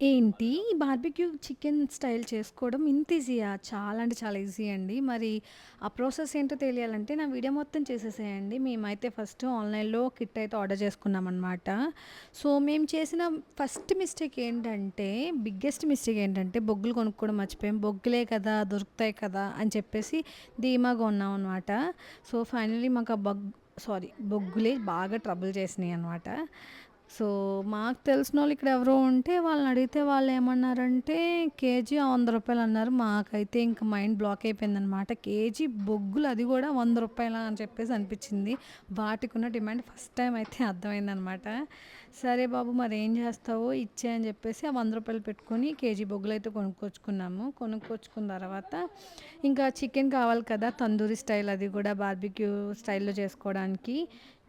ఏంటి ఈ barbecue chicken style చేసుకోవడం ఇంత ఈజీయా? చాలా అంటే చాలా ఈజీ అండి. మరి ఆ ప్రాసెస్ ఏంటో తెలియాలంటే నా వీడియో మొత్తం చేసేసేయండి మేమైతే ఫస్ట్ ఆన్‌లైన్‌లో కిట్ అయితే ఆర్డర్ చేసుకున్నామన్నమాట సో, మేము చేసిన ఫస్ట్ మిస్టేక్ ఏంటంటే, బిగ్గెస్ట్ మిస్టేక్ ఏంటంటే బొగ్గులు కొనుక్కోవడం మర్చిపోయాం. బొగ్గులే కదా! దొరుకుతాయి కదా! అని చెప్పేసి ధీమాగా ఉన్నామనమాట. సో, ఫైనలీ మాకు ఆ బొగ్ సారీ బొగ్గులే బాగా ట్రబుల్ చేసినాయి అనమాట సో, మాకు తెలిసిన వాళ్ళు ఇక్కడ ఎవరో ఉంటే వాళ్ళని అడిగితే వాళ్ళు ఏమన్నారంటే కేజీ వంద రూపాయలు అన్నారు. మాకైతే ఇంక మైండ్ బ్లాక్ అయిపోయిందనమాట. కేజీ బొగ్గులు అది కూడా వంద రూపాయల అని చెప్పేసి అనిపించింది. వాటికి ఉన్న డిమాండ్ ఫస్ట్ టైం అయితే అర్థమైందనమాట. సరే బాబు మరేం చేస్తావో ఇచ్చే అని చెప్పేసి ఆ వంద రూపాయలు పెట్టుకొని కేజీ బొగ్గులు అయితే కొనుక్కొచ్చుకున్నాము. కొనుక్కొచ్చుకున్న తర్వాత ఇంకా చికెన్ కావాలి కదా! తందూరి స్టైల్ అది కూడా బార్బిక్యూ స్టైల్‌లో చేసుకోవడానికి.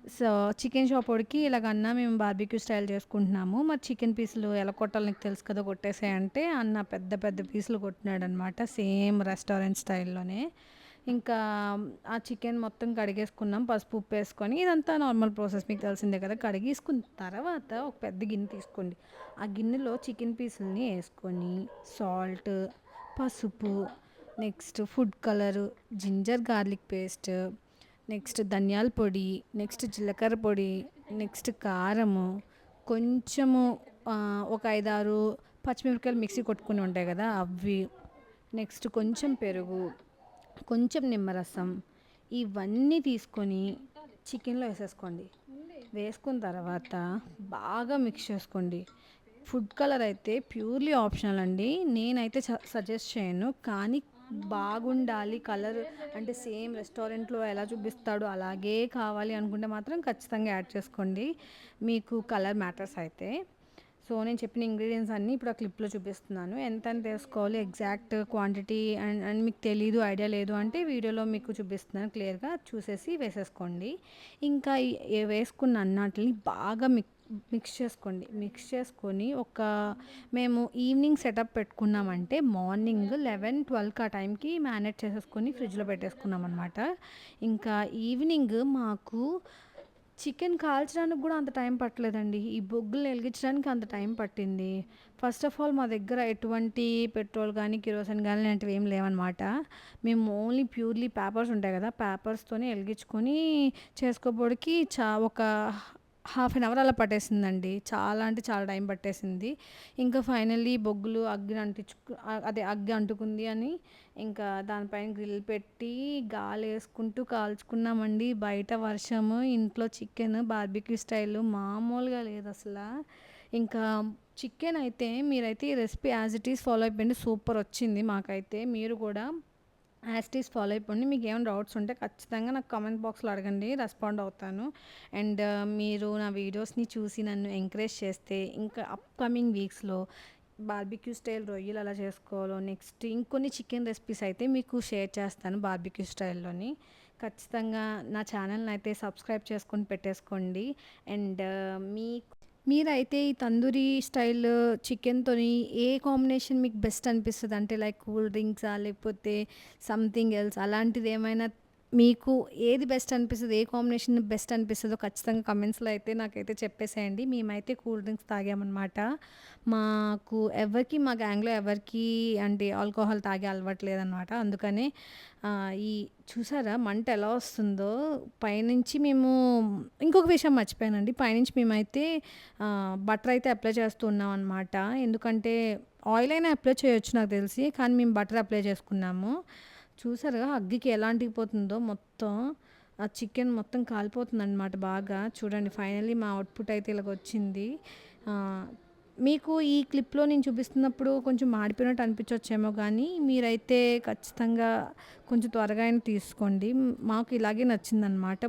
సో, చికెన్ షాప్ వాడికి ఇలాగన్నా మేము బార్బిక్యూ స్టైల్ చేసుకుంటున్నాము. మరి చికెన్ పీసులు ఎలా కొట్టాలో నీకు తెలుసు కదా! కొట్టేసాయంటే అన్న పెద్ద పెద్ద పీసులు కొట్టినాడనమాట. Same restaurant స్టైల్‌లోనే. ఇంకా ఆ చికెన్ మొత్తం కడిగేసుకున్నాం. పసుపు, ఉప్పు వేసుకొని ఇదంతా నార్మల్ ప్రాసెస్ మీకు తెలిసిందే కదా! కడిగేసుకున్న తర్వాత ఒక పెద్ద గిన్నె తీసుకోండి. ఆ గిన్నెలో చికెన్ పీసుల్ని వేసుకొని సాల్ట్, పసుపు, next food colour, ginger garlic paste, next ధనియాల పొడి, నెక్స్ట్ జీలకర్ర పొడి, నెక్స్ట్ కారము, కొంచెము ఒక 5, 6 పచ్చిమిరపకాయలు మిక్సీ కొట్టుకుని ఉంటాయి కదా! అవి, నెక్స్ట్ కొంచెం పెరుగు, కొంచెం నిమ్మరసం ఇవన్నీ తీసుకొని చికెన్‌లో వేసేసుకోండి వేసుకున్న తర్వాత బాగా మిక్స్ చేసుకోండి. ఫుడ్ కలర్ అయితే ప్యూర్‌లీ ఆప్షనల్ అండి. నేనైతే స సజెస్ట్ చేయను. కానీ బాగుండాలి కలర్ అంటే సేమ్ రెస్టారెంట్‌లో ఎలా చూపిస్తాడో అలాగే కావాలి అనుకుంటే మాత్రం ఖచ్చితంగా యాడ్ చేసుకోండి. మీకు కలర్ మ్యాటర్స్ అయితే. సో, నేను చెప్పిన ఇంగ్రీడియంట్స్ అన్నీ ఇప్పుడు ఆ క్లిప్‌లో చూపిస్తున్నాను. ఎంత అని తెలుసుకోవాలి ఎగ్జాక్ట్ క్వాంటిటీ అండ్ అండ్ మీకు తెలీదు, ఐడియా లేదు అంటే వీడియోలో మీకు చూపిస్తున్నాను క్లియర్‌గా చూసేసి వేసేసుకోండి. ఇంకా వేసుకున్న అన్నాటిని బాగా మిక్ మిక్స్ చేసుకోండి. మిక్స్ చేసుకొని ఒక మేము ఈవినింగ్ సెటప్ పెట్టుకున్నామంటే మార్నింగ్ 11, 12కి ఆ టైంకి మేనేజ్ చేసేసుకొని ఫ్రిడ్జ్‌లో పెట్టేసుకున్నాం అనమాట ఇంకా ఈవినింగ్ మాకు చికెన్ కాల్చడానికి కూడా అంత టైం పట్టలేదండి. ఈ బొగ్గులు వెలిగించడానికి అంత టైం పట్టింది. ఫస్ట్ ఆఫ్ ఆల్ మా దగ్గర ఎటువంటి పెట్రోల్ కానీ కిరోసిన్ కానీ ఇలాంటివి ఏం లేవన్నమాట మేము ఓన్లీ ప్యూర్‌లీ పేపర్స్ ఉంటాయి కదా! పేపర్స్‌తోనే వెలిగించుకొని చేసుకోబోడికి చా ఒక హాఫ్ అన్ అవర్ అలా పట్టేసిందండి. చాలా అంటే చాలా టైం పట్టేసింది. ఇంకా ఫైనల్లీ బొగ్గులు అగ్గి అంటించుకు అదే అగ్గి అంటుకుంది అని ఇంకా దానిపైన గ్రిల్ పెట్టి గాలి వేసుకుంటూ కాల్చుకున్నామండి. బయట వర్షము, ఇంట్లో చికెన్ బార్బిక్యూ స్టైల్ మామూలుగా లేదు అసలు ఇంకా చికెన్ అయితే మీరైతే ఈ recipe as it is follow అయిపోయింది సూపర్ వచ్చింది మాకైతే. మీరు కూడా యాస్టీస్ ఫాలో అయిపోండి. మీకేమైనా డౌట్స్ ఉంటే ఖచ్చితంగా నాకు కామెంట్ బాక్స్‌లో అడగండి. రెస్పాండ్ అవుతాను. అండ్ uh, మీరు నా వీడియోస్‌ని చూసి నన్ను ఎంకరేజ్ చేస్తే ఇంకా అప్‌కమింగ్ వీక్స్‌లో బార్బిక్యూ స్టైల్ రొయ్యలు ఎలా చేసుకోవాలో నెక్స్ట్ ఇంకొన్ని చికెన్ రెసిపీస్ అయితే మీకు షేర్ చేస్తాను బార్బిక్యూ స్టైల్‌లోని. ఖచ్చితంగా నా ఛానల్‌ని అయితే సబ్స్క్రైబ్ చేసుకొని పెట్టేసుకోండి. అండ్ uh, మీ మీరైతే ఈ తందూరి స్టైల్ చికెన్‌తోని ఏ కాంబినేషన్ మీకు బెస్ట్ అనిపిస్తుంది అంటే లైక్ కూల్ డ్రింక్సా? లేకపోతే సంథింగ్ ఎల్స్ అలాంటిది ఏమైనా మీకు ఏది బెస్ట్ అనిపిస్తుంది ఏ కాంబినేషన్ బెస్ట్ అనిపిస్తుందో ఖచ్చితంగా కమెంట్స్లో అయితే నాకైతే చెప్పేసేయండి. మేమైతే కూల్ డ్రింక్స్ తాగామన్నమాట మాకు ఎవరికీ మా గ్యాంగ్‌లో ఎవరికీ అంటే ఆల్కహాల్ తాగే అలవాటు లేదనమాట. అందుకనే ఈ చూసారా మంట ఎలా వస్తుందో? పైనుంచి మేము ఇంకొక విషయం మర్చిపోయానండి. పైనుంచి మేమైతే బటర్ అయితే అప్లై చేస్తూ ఉన్నామనమాట. ఎందుకంటే ఆయిల్ అయినా అప్లై చేయొచ్చు నాకు తెలిసి. కానీ మేము బటర్ అప్లై చేసుకున్నాము. చూసారుగా అగ్గికి ఎలాంటికి పోతుందో మొత్తం. ఆ చికెన్ మొత్తం కాలిపోతుందనమాట బాగా. చూడండి ఫైనల్లీ మా అవుట్‌పుట్ అయితే ఇలాగ వచ్చింది మీకు ఈ క్లిప్‌లో నేను చూపిస్తున్నప్పుడు కొంచెం మాడిపోయినట్టు అనిపించవచ్చేమో కానీ మీరైతే ఖచ్చితంగా కొంచెం త్వరగా అయినా తీసుకోండి. మాకు ఇలాగే నచ్చిందనమాట.